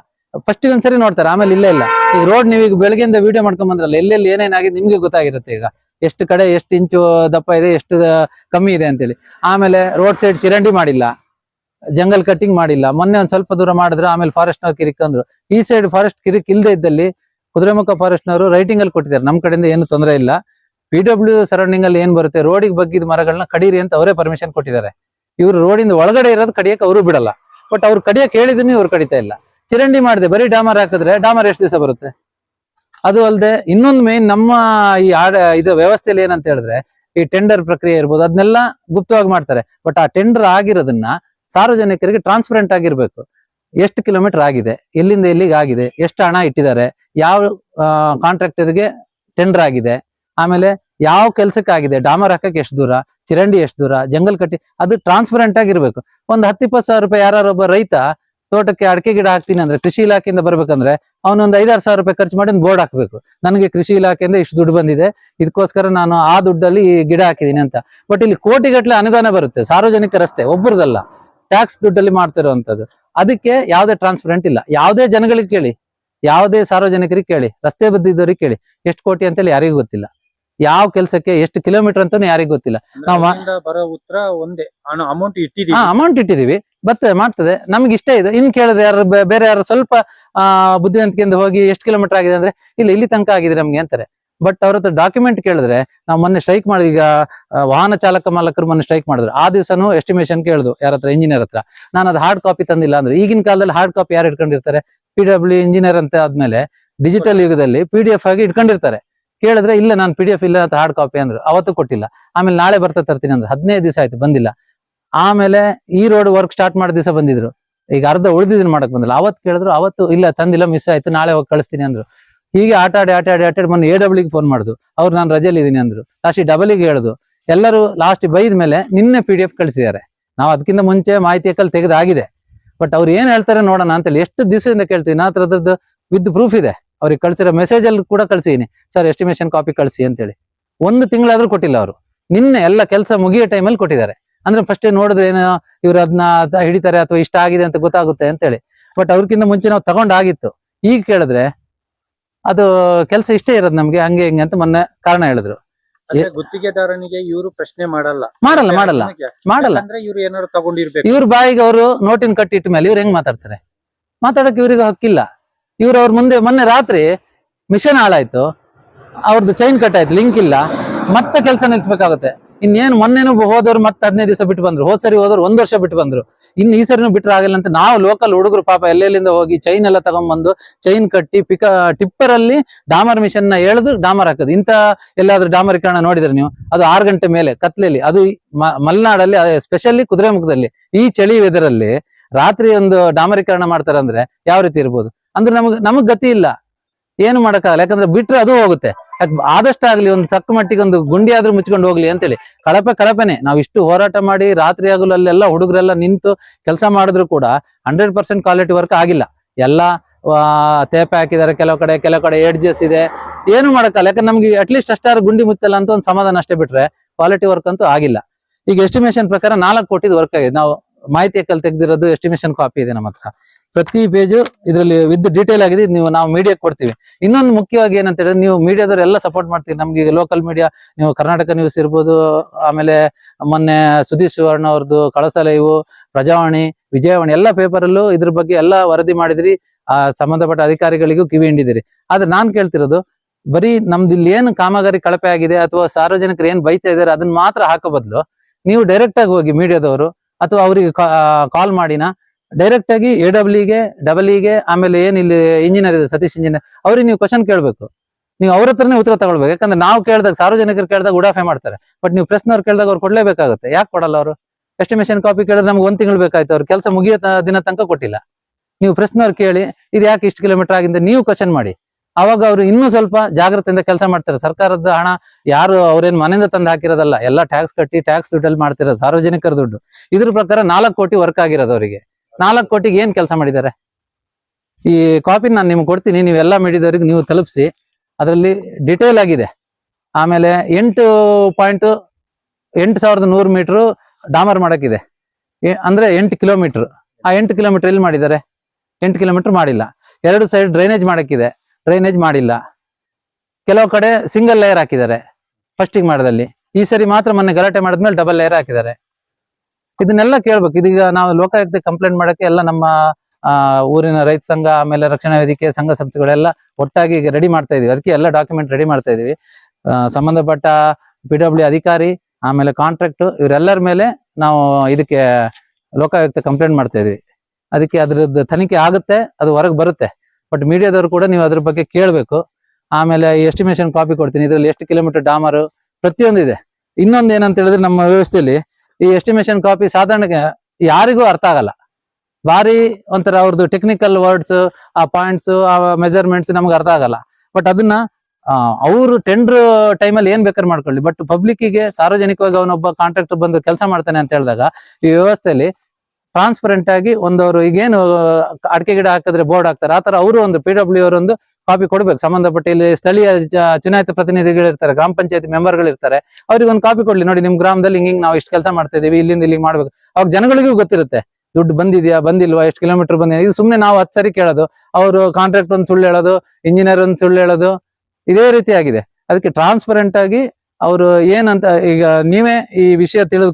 ಫಸ್ಟ್ ಒಂದ್ಸರಿ ನೋಡ್ತಾರೆ, ಆಮೇಲೆ ಇಲ್ಲೇ ಇಲ್ಲ. ಈಗ ರೋಡ್ ನೀವು ಈಗ ಬೆಳಗ್ಗೆಯಿಂದ ವಿಡಿಯೋ ಮಾಡ್ಕೊಂಡ್ ಬಂದ್ರಲ್ಲ, ಎಲ್ಲೆಲ್ಲಿ ಏನೇನಾಗಿದೆ ನಿಮ್ಗೆ ಗೊತ್ತಾಗಿರುತ್ತೆ ಈಗ. ಎಷ್ಟು ಕಡೆ ಎಷ್ಟು ಇಂಚು ದಪ್ಪ ಇದೆ, ಎಷ್ಟು ಕಮ್ಮಿ ಇದೆ ಅಂತೇಳಿ. ಆಮೇಲೆ ರೋಡ್ ಸೈಡ್ ಚಿರಂಡಿ ಮಾಡಿಲ್ಲ. ಜಂಗಲ್ ಕಟ್ಟಿಂಗ್ ಮಾಡಿಲ್ಲ. ಮೊನ್ನೆ ಒಂದ್ ಸ್ವಲ್ಪ ದೂರ ಮಾಡಿದ್ರೆ ಆಮೇಲೆ ಫಾರೆಸ್ಟ್ ನವ್ರು ಕಿರಿಕ್ ಅಂದ್ರು. ಈ ಸೈಡ್ ಫಾರೆಸ್ಟ್ ಕಿರಿಕ್ ಇಲ್ಲದೆ ಇದ್ದಲ್ಲಿ ಕುದುರೆಮುಖ ಫಾರೆಸ್ಟ್ ನವರು ರೈಟಿಂಗ್ ಅಲ್ಲಿ ಕೊಟ್ಟಿದ್ದಾರೆ. ನಮ್ ಕಡೆಯಿಂದ ಏನು ತೊಂದರೆ ಇಲ್ಲ. ಪಿ ಡಬ್ಲ್ಯೂ ಸರೌಂಡಿಂಗ್ ಅಲ್ಲಿ ಏನ್ ಬರುತ್ತೆ? ರೋಡಿಗೆ ಬಗ್ಗಿದ ಮರಗಳನ್ನ ಕಡೀರಿ ಅಂತ ಅವರೇ ಪರ್ಮಿಷನ್ ಕೊಟ್ಟಿದ್ದಾರೆ. ಇವ್ರು ರೋಡಿಂದ ಒಳಗಡೆ ಇರೋದು ಕಡಿಯಕ್ಕೆ ಅವರು ಬಿಡಲ್ಲ. ಬಟ್ ಅವ್ರು ಕಡಿಯಕ್ಕೆ ಹೇಳಿದ್ರು ಇವ್ರು ಕಡಿತಾ ಇಲ್ಲ. ಚಿರಂಡಿ ಮಾಡಿದೆ. ಬರೀ ಡಾಮರ್ ಹಾಕಿದ್ರೆ ಡಾಮರ್ ಎಷ್ಟು ದಿವಸ ಬರುತ್ತೆ? ಅದು ಅಲ್ಲದೆ ಇನ್ನೊಂದು ಮೇನ್ ನಮ್ಮ ಈ ಆಡ, ಇದು ವ್ಯವಸ್ಥೆಯಲ್ಲಿ ಏನಂತ ಹೇಳಿದ್ರೆ ಈ ಟೆಂಡರ್ ಪ್ರಕ್ರಿಯೆ ಇರ್ಬೋದು, ಅದನ್ನೆಲ್ಲ ಗುಪ್ತವಾಗಿ ಮಾಡ್ತಾರೆ. ಬಟ್ ಆ ಟೆಂಡರ್ ಆಗಿರೋದನ್ನ ಸಾರ್ವಜನಿಕರಿಗೆ ಟ್ರಾನ್ಸ್ಪರೆಂಟ್ ಆಗಿರ್ಬೇಕು. ಎಷ್ಟು ಕಿಲೋಮೀಟರ್ ಆಗಿದೆ? ಎಲ್ಲಿಂದ ಎಲ್ಲಿಗೆ ಆಗಿದೆ? ಎಷ್ಟು ಹಣ ಇಟ್ಟಿದ್ದಾರೆ? ಯಾವ ಕಾಂಟ್ರಾಕ್ಟರ್ಗೆ ಟೆಂಡರ್ ಆಗಿದೆ? ಆಮೇಲೆ ಯಾವ ಕೆಲಸಕ್ಕೆ ಆಗಿದೆ? ಡಾಮರ್ ಹಾಕಕ್ಕೆ ಎಷ್ಟು ದೂರ? ಚಿರಂಡಿ ಎಷ್ಟು ದೂರ? ಜಂಗಲ್ ಕಟ್ಟಿ, ಅದು ಟ್ರಾನ್ಸ್ಪರೆಂಟ್ ಆಗಿರ್ಬೇಕು. ಒಂದು ಹತ್ತಿಪ್ಪತ್ತು ಸಾವಿರ ರೂಪಾಯಿ ಯಾರು ಒಬ್ಬ ರೈತ ತೋಟಕ್ಕೆ ಅಡಿಕೆ ಗಿಡ ಹಾಕ್ತೀನಿ ಅಂದ್ರೆ, ಕೃಷಿ ಇಲಾಖೆಯಿಂದ ಬರ್ಬೇಕಂದ್ರೆ, ಅವನೊಂದು ಐದಾರು ಸಾವಿರ ರೂಪಾಯಿ ಖರ್ಚು ಮಾಡಿ ಒಂದು ಬೋರ್ಡ್ ಹಾಕ್ಬೇಕು. ನನಗೆ ಕೃಷಿ ಇಲಾಖೆಯಿಂದ ಇಷ್ಟು ದುಡ್ಡು ಬಂದಿದೆ, ಇದಕ್ಕೋಸ್ಕರ ನಾನು ಆ ದುಡ್ಡಲ್ಲಿ ಗಿಡ ಹಾಕಿದ್ದೀನಿ ಅಂತ. ಬಟ್ ಇಲ್ಲಿ ಕೋಟಿಗಟ್ಟಲೆ ಅನುದಾನ ಬರುತ್ತೆ, ಸಾರ್ವಜನಿಕ ರಸ್ತೆ ಒಬ್ಬರದಲ್ಲ ಟ್ಯಾಕ್ಸ್ ದುಡ್ಡಲ್ಲಿ ಮಾಡ್ತಿರುವಂತದ್ದು ಅದಕ್ಕೆ ಯಾವುದೇ ಟ್ರಾನ್ಸ್ಪರೆಂಟ್ ಇಲ್ಲ. ಯಾವುದೇ ಜನಗಳಿಗೆ ಕೇಳಿ. ಯಾವುದೇ ಸಾರ್ವಜನಿಕರಿಗೆ ಕೇಳಿ. ರಸ್ತೆ ಬದ್ದಿದ್ದವ್ರಿಗೆ ಕೇಳಿ. ಎಷ್ಟು ಕೋಟಿ ಅಂತೇಳಿ ಯಾರಿಗೂ ಗೊತ್ತಿಲ್ಲ. ಯಾವ ಕೆಲಸಕ್ಕೆ ಎಷ್ಟು ಕಿಲೋಮೀಟರ್ ಅಂತಾನು ಯಾರಿಗೂ ಗೊತ್ತಿಲ್ಲ. ನಾವು ಬರೋ ಉತ್ತರ ಒಂದೇ. ಅಮೌಂಟ್ ಹಾ ಇಟ್ಟಿದೀವಿ ಅಮೌಂಟ್ ಇಟ್ಟಿದೀವಿ ಬರ್ತದೆ ಮಾಡ್ತದೆ. ನಮ್ಗೆ ಇಷ್ಟ ಇದೆ. ಇನ್ ಕೇಳಿದ್ರೆ ಯಾರು ಬೇರೆ ಯಾರು ಸ್ವಲ್ಪ ಬುದ್ಧಿವಂತಿಕೆಯಿಂದ ಹೋಗಿ ಎಷ್ಟು ಕಿಲೋಮೀಟರ್ ಆಗಿದೆ ಅಂದ್ರೆ ಇಲ್ಲ ಇಲ್ಲಿ ತನಕ ಆಗಿದೆ ನಮ್ಗೆ ಅಂತಾರೆ. ಬಟ್ ಅವ್ರ ಹತ್ರ ಡಾಕ್ಯುಮೆಂಟ್ ಕೇಳಿದ್ರೆ ನಾವು ಮೊನ್ನೆ ಸ್ಟ್ರೈಕ್ ಮಾಡಿ ಈಗ ವಾಹನ ಚಾಲಕ ಮಾಲಕರು ಮೊನ್ನೆ ಸ್ಟ್ರೈಕ್ ಮಾಡಿದ್ರು. ಆ ದಿವಸನೂ ಎಸ್ಟಿಮೇಷನ್ ಕೇಳಿದ್ರು ಯಾರ ಹತ್ರ ಇಂಜಿನಿಯರ್ ಹತ್ರ. ನಾನು ಅದು ಹಾರ್ಡ್ ಕಾಪಿ ತಂದಿಲ್ಲ ಅಂದ್ರೆ ಈಗಿನ ಕಾಲದಲ್ಲಿ ಹಾರ್ಡ್ ಕಾಪಿ ಯಾರು ಇಟ್ಕೊಂಡಿರ್ತಾರೆ? ಪಿ ಡಬ್ಲ್ಯೂ ಇಂಜಿನಿಯರ್ ಅಂತ ಆದ್ಮೇಲೆ ಡಿಜಿಟಲ್ ಯುಗದಲ್ಲಿ ಪಿ ಡಿ ಎಫ್ ಆಗಿ ಇಟ್ಕೊಂಡಿರ್ತಾರೆ. ಕೇಳಿದ್ರೆ ಇಲ್ಲ ನಾನು ಪಿ ಡಿ ಎಫ್ ಇಲ್ಲ ಅಂತ ಹಾರ್ಡ್ ಕಾಪಿ ಅಂದ್ರು. ಅವತ್ತು ಕೊಟ್ಟಿಲ್ಲ. ಆಮೇಲೆ ನಾಳೆ ಬರ್ತಾ ತರ್ತೀನಿ ಅಂದ್ರೆ. ಹದಿನೈದು ದಿವಸ ಆಯ್ತು ಬಂದಿಲ್ಲ. ಆಮೇಲೆ ಈ ರೋಡ್ ವರ್ಕ್ ಸ್ಟಾರ್ಟ್ ಮಾಡಿದ ದಿವಸ ಬಂದಿದ್ರು. ಈಗ ಅರ್ಧ ಉಳಿದಿದ್ದೀನಿ ಮಾಡಕ್ ಬಂದಿಲ್ಲ. ಅವತ್ತು ಕೇಳಿದ್ರು ಅವತ್ತು ಇಲ್ಲ ತಂದಿಲ್ಲ ಮಿಸ್ ಆಯ್ತು ನಾಳೆ ಹೋಗಿ ಕಳಿಸ್ತೀನಿ ಅಂದ್ರು. ಹೀಗೆ ಆಟ ಆಡಿ ಆಟ ಆಡಿ ಆಟ ಆಡಿ ಮೊನ್ನೆ ಎ ಡಬ್ಲ್ಯೂಗೆ ಫೋನ್ ಮಾಡಿದ್ರು ಅವ್ರು, ನಾನು ರಜೆಯಲ್ಲಿ ಇದ್ದೀನಿ ಅಂದ್ರು. ಲಾಸ್ಟ್ ಡಬಲಿಗೆ ಹೇಳಿದ್ರು ಎಲ್ಲರೂ ಲಾಸ್ಟ್ ಬೈದ ಮೇಲೆ ನಿನ್ನೆ ಪಿ ಡಿ ಎಫ್ ಕಳಿಸಿದ್ದಾರೆ. ನಾವು ಅದಕ್ಕಿಂತ ಮುಂಚೆ ಮಾಹಿತಿ ಕಲ್ ತೆಗೆದಾಗಿದೆ. ಬಟ್ ಅವ್ರು ಏನು ಹೇಳ್ತಾರೆ ನೋಡೋಣ ಅಂತೇಳಿ ಎಷ್ಟು ದಿವಸದಿಂದ ಕೇಳ್ತೀವಿ. ನಾ ಅದ್ರದ್ದು ವಿತ್ ಪ್ರೂಫ್ ಇದೆ. ಅವ್ರಿಗೆ ಕಳ್ಸಿರೋ ಮೆಸೇಜ್ ಅಲ್ಲಿ ಕೂಡ ಕಳ್ಸಿದೀನಿ. ಸರ್ ಎಸ್ಟಿಮೇಷನ್ ಕಾಪಿ ಕಳಿಸಿ ಅಂತೇಳಿ. ಒಂದು ತಿಂಗಳಾದ್ರೂ ಕೊಟ್ಟಿಲ್ಲ ಅವರು. ನಿನ್ನೆ ಎಲ್ಲ ಕೆಲಸ ಮುಗಿಯೋ ಟೈಮಲ್ಲಿ ಕೊಟ್ಟಿದ್ದಾರೆ. ಅಂದ್ರೆ ಫಸ್ಟ್ ನೋಡಿದ್ರೆ ಏನು, ಇವ್ರು ಅದನ್ನ ಹಿಡಿತಾರೆ ಅಥವಾ ಇಷ್ಟ ಆಗಿದೆ ಅಂತ ಗೊತ್ತಾಗುತ್ತೆ ಅಂತೇಳಿ. ಬಟ್ ಅವ್ರಕ್ಕಿಂತ ಮುಂಚೆ ನಾವು ತಗೊಂಡಾಗಿತ್ತು. ಈಗ ಕೇಳಿದ್ರೆ ಅದು ಕೆಲಸ ಇಷ್ಟೇ ಇರೋದು ನಮ್ಗೆ ಹಂಗೆ ಹಿಂಗೆ ಅಂತ ಮೊನ್ನೆ ಕಾರಣ ಹೇಳಿದ್ರು. ಅಂದ್ರೆ ಗುತ್ತಿಗೆದಾರನಿಗೆ ಇವರು ಪ್ರಶ್ನೆ ಮಾಡಲ್ಲ. ಮಾಡಲ್ಲ ಮಾಡಲ್ಲ ಮಾಡಲ್ಲ. ಅಂದ್ರೆ ಇವ್ರು ಏನಾದ್ರು ತಗೊಂಡಿರ್ಬೇಕು. ಇವ್ರ ಬಾಯಿಗೆ ಅವರು ನೋಟಿನ ಕಟ್ಟಿಟ್ಟ ಮೇಲೆ ಇವ್ರು ಹೆಂಗ್ ಮಾತಾಡ್ತಾರೆ? ಮಾತಾಡಕ್ಕೆ ಇವ್ರಿಗೆ ಹಕ್ಕಿಲ್ಲ. ಇವ್ರು ಅವ್ರ ಮುಂದೆ ಮೊನ್ನೆ ರಾತ್ರಿ ಮಿಷನ್ ಹಾಳಾಯ್ತು. ಅವ್ರದ್ದು ಚೈನ್ ಕಟ್ ಆಯ್ತು ಲಿಂಕ್ ಇಲ್ಲ. ಮತ್ತೆ ಕೆಲಸ ನಿಲ್ಸ್ಬೇಕಾಗುತ್ತೆ. ಇನ್ನೇನು ಮೊನ್ನೆನೂ ಹೋದವ್ರು ಮತ್ತೆ ಹದಿನೈದು ದಿವಸ ಬಿಟ್ಟು ಬಂದ್ರು. ಹೋದ್ ಸರಿ ಹೋದವ್ರು ಒಂದ್ ವರ್ಷ ಬಿಟ್ಟು ಬಂದ್ರು. ಇನ್ನು ಈ ಸರಿನೂ ಬಿಟ್ರೆ ಆಗಿಲ್ಲ ಅಂತ ನಾವು ಲೋಕಲ್ ಹುಡುಗರು ಪಾಪ ಎಲ್ಲೆಲ್ಲಿಂದ ಹೋಗಿ ಚೈನ್ ಎಲ್ಲ ತಗೊಂಡ್ಬಂದು ಚೈನ್ ಕಟ್ಟಿ ಪಿಕ ಟಿಪ್ಪರ್ ಅಲ್ಲಿ ಡಾಮರ್ ಮಿಷನ್ನ ಎಳೆದು ಡಾಮರ್ ಹಾಕೋದು. ಇಂತ ಎಲ್ಲಾದ್ರೂ ಡಾಮರೀಕರಣ ನೋಡಿದ್ರೆ ನೀವು, ಅದು ಆರು ಗಂಟೆ ಮೇಲೆ ಕತ್ಲೆಯಲ್ಲಿ ಅದು ಮಲೆನಾಡಲ್ಲಿ ಸ್ಪೆಷಲಿ ಕುದುರೆಮುಖದಲ್ಲಿ ಈ ಚಳಿ ವೆದರಲ್ಲಿ ರಾತ್ರಿ ಒಂದು ಡಾಮರೀಕರಣ ಮಾಡ್ತಾರೆ ಅಂದ್ರೆ ಯಾವ ರೀತಿ ಇರ್ಬೋದು? ಅಂದ್ರೆ ನಮಗ್ ನಮಗ್ ಗತಿ ಇಲ್ಲ. ಏನು ಮಾಡೋಕ್ಕಾಗಲ್ಲ. ಯಾಕಂದ್ರೆ ಬಿಟ್ರೆ ಅದು ಹೋಗುತ್ತೆ. ಆದಷ್ಟಾಗ್ಲಿ ಒಂದು ತಕ್ಕ ಮಟ್ಟಿಗೆ ಒಂದು ಗುಂಡಿ ಆದ್ರೂ ಮುಚ್ಕೊಂಡು ಹೋಗ್ಲಿ ಅಂತೇಳಿ. ಕಳಪೆ ಕಳಪೆನೆ. ನಾವು ಇಷ್ಟು ಹೋರಾಟ ಮಾಡಿ, ರಾತ್ರಿ ಹಗಲಲ್ಲೆಲ್ಲ ಹುಡುಗರೆಲ್ಲ ನಿಂತು ಕೆಲಸ ಮಾಡಿದ್ರು ಕೂಡ ಹಂಡ್ರೆಡ್ ಪರ್ಸೆಂಟ್ ಕ್ವಾಲಿಟಿ ವರ್ಕ್ ಆಗಿಲ್ಲ. ಎಲ್ಲ ತೇಪೆ ಹಾಕಿದ್ದಾರೆ ಕೆಲವು ಕಡೆ ಕೆಲವು ಕಡೆ ಎಡ್ಜಸ್ ಇದೆ. ಏನು ಮಾಡಕ್ಕಲ್ಲ. ಯಾಕಂದ್ರೆ ನಮ್ಗೆ ಅಟ್ಲೀಸ್ಟ್ ಅಷ್ಟಾರು ಗುಂಡಿ ಮುತ್ತಲ್ಲ ಅಂತ ಒಂದು ಸಮಾಧಾನ ಅಷ್ಟೇ ಬಿಟ್ರೆ ಕ್ವಾಲಿಟಿ ವರ್ಕ್ ಅಂತೂ ಆಗಿಲ್ಲ. ಈಗ ಎಸ್ಟಿಮೇಷನ್ ಪ್ರಕಾರ ನಾಲ್ಕು ಕೋಟಿದ್ ವರ್ಕ್ ಆಗಿದೆ. ನಾವು ಮಾಹಿತಿ ಕಲ್ ತೆಗ್ದಿರೋದು? ಎಸ್ಟಿಮೇಷನ್ ಕಾಪಿ ಇದೆ ನಮ್ಮ ಹತ್ರ. ಪ್ರತಿ ಪೇಜು ಇದರಲ್ಲಿ ವಿದ್ ಡೀಟೇಲ್ ಆಗಿದೆ ನೀವು, ನಾವು ಮೀಡಿಯಾ ಕೊಡ್ತೀವಿ. ಇನ್ನೊಂದು ಮುಖ್ಯವಾಗಿ ಏನಂತ ಹೇಳಿದ್ರೆ, ನೀವು ಮೀಡಿಯಾದವ್ರು ಎಲ್ಲ ಸಪೋರ್ಟ್ ಮಾಡ್ತೀವಿ. ನಮ್ಗೆ ಈಗ ಲೋಕಲ್ ಮೀಡಿಯಾ ನೀವು ಕರ್ನಾಟಕ ನ್ಯೂಸ್ ಇರ್ಬೋದು, ಆಮೇಲೆ ಮೊನ್ನೆ ಸುದೀಶ್ ಸುವರ್ಣ ಅವ್ರದ್ದು ಕಳಸ ಲೈವು ಪ್ರಜಾವಾಣಿ, ವಿಜಯವಾಣಿ, ಎಲ್ಲ ಪೇಪರಲ್ಲೂ ಇದ್ರ ಬಗ್ಗೆ ಎಲ್ಲ ವರದಿ ಮಾಡಿದ್ರಿ. ಆ, ಸಂಬಂಧಪಟ್ಟ ಅಧಿಕಾರಿಗಳಿಗೂ ಕಿವಿ ಹಿಂಡಿದಿರಿ. ಆದ್ರೆ ನಾನ್ ಕೇಳ್ತಿರೋದು, ಬರೀ ನಮ್ದು ಇಲ್ಲಿ ಏನು ಕಾಮಗಾರಿ ಕಳಪೆ ಆಗಿದೆ ಅಥವಾ ಸಾರ್ವಜನಿಕರು ಏನ್ ಬೈತಾ ಇದಾರೆ ಅದನ್ನ ಮಾತ್ರ ಹಾಕೋ ಬದಲು, ನೀವು ಡೈರೆಕ್ಟ್ ಆಗಿ ಹೋಗಿ ಮೀಡಿಯಾದವರು ಅಥವಾ ಅವರಿಗೆ ಕಾಲ್ ಮಾಡಿನ ಡೈರೆಕ್ಟ್ ಆಗಿ ಎ ಡಬ್ಲ್ಯೂಗೆ ಡಬಲ್ ಇಗೆ ಆಮೇಲೆ ಏನ್ ಇಲ್ಲಿ ಇಂಜಿನಿಯರ್ ಇದೆ, ಸತೀಶ್ ಇಂಜಿನಿಯರ್ ಅವ್ರಿಗೆ ನೀವು ಕ್ವಶನ್ ಕೇಳಬೇಕು. ನೀವು ಅವ್ರ ಹತ್ರನೇ ಉತ್ತರ ತಗೊಳ್ಬೇಕು. ಯಾಕಂದ್ರೆ ನಾವು ಕೇಳಿದಾಗ, ಸಾರ್ವಜನಿಕರು ಕೇಳಿದಾಗ ಉಡಾಫೆ ಮಾಡ್ತಾರೆ. ಬಟ್ ನೀವು ಪ್ರಶ್ನವ್ರು ಕೇಳಿದಾಗ ಅವ್ರು ಕೊಡ್ಲೇಬೇಕಾಗುತ್ತೆ. ಯಾಕೆ ಕೊಡಲ್ಲ ಅವರು? ಎಸ್ಟಿಮೇಷನ್ ಕಾಪಿ ಕೇಳಿದ್ರೆ ನಮ್ಗೆ ಒಂದ್ ತಿಂಗಳು ಬೇಕಾಯ್ತು. ಅವ್ರು ಕೆಲಸ ಮುಗಿಯ ದಿನ ತನಕ ಕೊಟ್ಟಿಲ್ಲ. ನೀವು ಪ್ರಶ್ನವ್ರು ಕೇಳಿ, ಇದು ಯಾಕೆ ಇಷ್ಟು ಕಿಲೋಮೀಟರ್ ಆಗಿಂದ ನೀವು ಕ್ವಶನ್ ಮಾಡಿ? ಅವಾಗ ಅವರು ಇನ್ನೂ ಸ್ವಲ್ಪ ಜಾಗ್ರತೆಯಿಂದ ಕೆಲಸ ಮಾಡ್ತಾರೆ. ಸರ್ಕಾರದ ಹಣ, ಯಾರು ಅವ್ರೇನ್ ಮನೆಯಿಂದ ತಂದು ಹಾಕಿರೋದಲ್ಲ, ಎಲ್ಲ ಟ್ಯಾಕ್ಸ್ ಕಟ್ಟಿ ಟ್ಯಾಕ್ಸ್ ದುಡ್ಡಲ್ಲಿ ಮಾಡ್ತಿರೋದು ಸಾರ್ವಜನಿಕರ ದುಡ್ಡು. ಇದ್ರ ಪ್ರಕಾರ ನಾಲ್ಕು ಕೋಟಿ ವರ್ಕ್ ಆಗಿರೋದು ಅವರಿಗೆ. ನಾಲ್ಕು ಕೋಟಿಗೆ ಏನ್ ಕೆಲಸ ಮಾಡಿದ್ದಾರೆ? ಈ ಕಾಪಿ ನಾನು ನಿಮ್ಗೆ ಕೊಡ್ತೀನಿ, ನೀವೆಲ್ಲ ಮೀಡಿದವ್ರಿಗೆ ನೀವು ತಲುಪಿಸಿ, ಅದರಲ್ಲಿ ಡಿಟೇಲ್ ಆಗಿದೆ. ಆಮೇಲೆ ಎಂಟು ಪಾಯಿಂಟ್ ಎಂಟು ಸಾವಿರದ ನೂರು ಮೀಟರ್ ಡಾಮರ್ ಮಾಡೋಕ್ಕಿದೆ. ಅಂದ್ರೆ ಎಂಟು ಕಿಲೋಮೀಟರ್ ಆ ಎಂಟು ಕಿಲೋಮೀಟರ್ ಎಲ್ಲಿ ಮಾಡಿದ್ದಾರೆ? ಎಂಟು ಕಿಲೋಮೀಟರ್ ಮಾಡಿಲ್ಲ. ಎರಡು ಸೈಡ್ ಡ್ರೈನೇಜ್ ಮಾಡೋಕ್ಕಿದೆ. ಡ್ರೈನೇಜ್ ಮಾಡಿಲ್ಲ. ಕೆಲವು ಕಡೆ ಸಿಂಗಲ್ ಲೇಯರ್ ಹಾಕಿದ್ದಾರೆ ಫಸ್ಟಿಗೆ ಮಾಡದಲ್ಲಿ. ಈ ಸರಿ ಮಾತ್ರ ಮೊನ್ನೆ ಗಲಾಟೆ ಮಾಡಿದ್ಮೇಲೆ ಡಬಲ್ ಲೇಯರ್ ಹಾಕಿದ್ದಾರೆ. ಇದನ್ನೆಲ್ಲ ಕೇಳ್ಬೇಕು. ಇದೀಗ ನಾವು ಲೋಕಾಯುಕ್ತ ಕಂಪ್ಲೇಂಟ್ ಮಾಡೋಕೆ ಎಲ್ಲ ನಮ್ಮ ಊರಿನ ರೈತ ಸಂಘ, ಆಮೇಲೆ ರಕ್ಷಣಾ ವೇದಿಕೆ, ಸಂಘ ಸಂಸ್ಥೆಗಳೆಲ್ಲ ಒಟ್ಟಾಗಿ ರೆಡಿ ಮಾಡ್ತಾ ಇದೀವಿ. ಅದಕ್ಕೆ ಎಲ್ಲ ಡಾಕ್ಯುಮೆಂಟ್ ರೆಡಿ ಮಾಡ್ತಾ ಇದೀವಿ. ಸಂಬಂಧಪಟ್ಟ ಪಿ ಡಬ್ಲ್ಯೂ ಅಧಿಕಾರಿ, ಆಮೇಲೆ ಕಾಂಟ್ರಾಕ್ಟ್ ಇವರೆಲ್ಲರ ಮೇಲೆ ನಾವು ಇದಕ್ಕೆ ಲೋಕಾಯುಕ್ತ ಕಂಪ್ಲೇಂಟ್ ಮಾಡ್ತಾ ಇದೀವಿ. ಅದಕ್ಕೆ ಅದ್ರದ್ದು ತನಿಖೆ ಆಗುತ್ತೆ, ಅದು ಹೊರಗೆ ಬರುತ್ತೆ. ಬಟ್ ಮೀಡಿಯಾದವರು ಕೂಡ ನೀವು ಅದ್ರ ಬಗ್ಗೆ ಕೇಳಬೇಕು. ಆಮೇಲೆ ಎಸ್ಟಿಮೇಷನ್ ಕಾಪಿ ಕೊಡ್ತೀನಿ. ಇದರಲ್ಲಿ ಎಷ್ಟು ಕಿಲೋಮೀಟರ್ ಡಾಮರು ಪ್ರತಿಯೊಂದು ಇದೆ. ಇನ್ನೊಂದು ಏನಂತ ಹೇಳಿದ್ರೆ ನಮ್ಮ ವ್ಯವಸ್ಥೆಯಲ್ಲಿ ಈ ಎಸ್ಟಿಮೇಷನ್ ಕಾಪಿ ಸಾಧಾರಣ ಯಾರಿಗೂ ಅರ್ಥ ಆಗಲ್ಲ. ಭಾರಿ ಒಂಥರ ಅವ್ರದ್ದು ಟೆಕ್ನಿಕಲ್ ವರ್ಡ್ಸ್ ಆ ಪಾಯಿಂಟ್ಸ್ ಆ ಮೆಜರ್ಮೆಂಟ್ಸ್ ನಮ್ಗೆ ಅರ್ಥ ಆಗಲ್ಲ. ಬಟ್ ಅದನ್ನ ಅವರು ಟೆಂಡರ್ ಟೈಮಲ್ಲಿ ಏನ್ ಬೇಕಾದ್ರೆ ಮಾಡ್ಕೊಳ್ಳಿ. ಬಟ್ ಪಬ್ಲಿಕ್ಕಿಗೆ ಸಾರ್ವಜನಿಕವಾಗಿ ಅವನೊಬ್ಬ ಕಾಂಟ್ರಾಕ್ಟರ್ ಬಂದು ಕೆಲಸ ಮಾಡ್ತಾನೆ ಅಂತ ಹೇಳಿದಾಗ, ಈ ವ್ಯವಸ್ಥೆಯಲ್ಲಿ ಟ್ರಾನ್ಸ್ಪರೆಂಟ್ ಆಗಿ ಒಂದವರು ಈಗೇನು ಅಡಿಕೆ ಗಿಡ ಹಾಕಿದ್ರೆ ಬೋರ್ಡ್ ಹಾಕ್ತಾರೆ. ಆತರ ಅವರು ಒಂದು ಪಿ ಡಬ್ಲ್ಯೂ ಅವರೊಂದು ಕಾಪಿ ಕೊಡ್ಬೇಕು. ಸಂಬಂಧಪಟ್ಟ ಇಲ್ಲಿ ಸ್ಥಳೀಯ ಚುನಾಯಿತ ಪ್ರತಿನಿಧಿಗಳು ಇರ್ತಾರೆ ಗ್ರಾಮ ಪಂಚಾಯತಿ ಮೆಂಬರ್ಗಳು ಇರ್ತಾರೆ. ಅವ್ರಿಗೆ ಒಂದು ಕಾಪಿ ಕೊಡ್ಲಿ. ನೋಡಿ, ನಿಮ್ ಗ್ರಾಮದಲ್ಲಿ ಹಿಂಗ್ ನಾವು ಇಷ್ಟು ಕೆಲಸ ಮಾಡ್ತಾ ಇದೀವಿ ಇಲ್ಲಿಂದ ಇಲ್ಲಿ ಮಾಡ್ಬೇಕು. ಅವಾಗ ಜನಗಳಿಗೂ ಗೊತ್ತಿರುತ್ತೆ. ದುಡ್ಡು ಬಂದಿದ್ಯಾ, ಬಂದಿಲ್ವಾ, ಎಷ್ಟು ಕಿಲೋಮೀಟರ್ ಬಂದಿದೆ ಇದು ಸುಮ್ನೆ ನಾವು ಹತ್ತು ಸರಿ ಕೇಳೋದು. ಅವರು ಕಾಂಟ್ರಾಕ್ಟ್ ಒಂದು ಸುಳ್ಳು ಹೇಳೋದು ಇಂಜಿನಿಯರ್ ಒಂದು ಸುಳ್ಳು ಹೇಳೋದು. ಇದೇ ರೀತಿ ಆಗಿದೆ. ಅದಕ್ಕೆ ಟ್ರಾನ್ಸ್ಪರೆಂಟ್ ಆಗಿ ಅವರು ಏನಂತ, ಈಗ ನೀವೇ ಈ ವಿಷಯ ತಿಳಿದು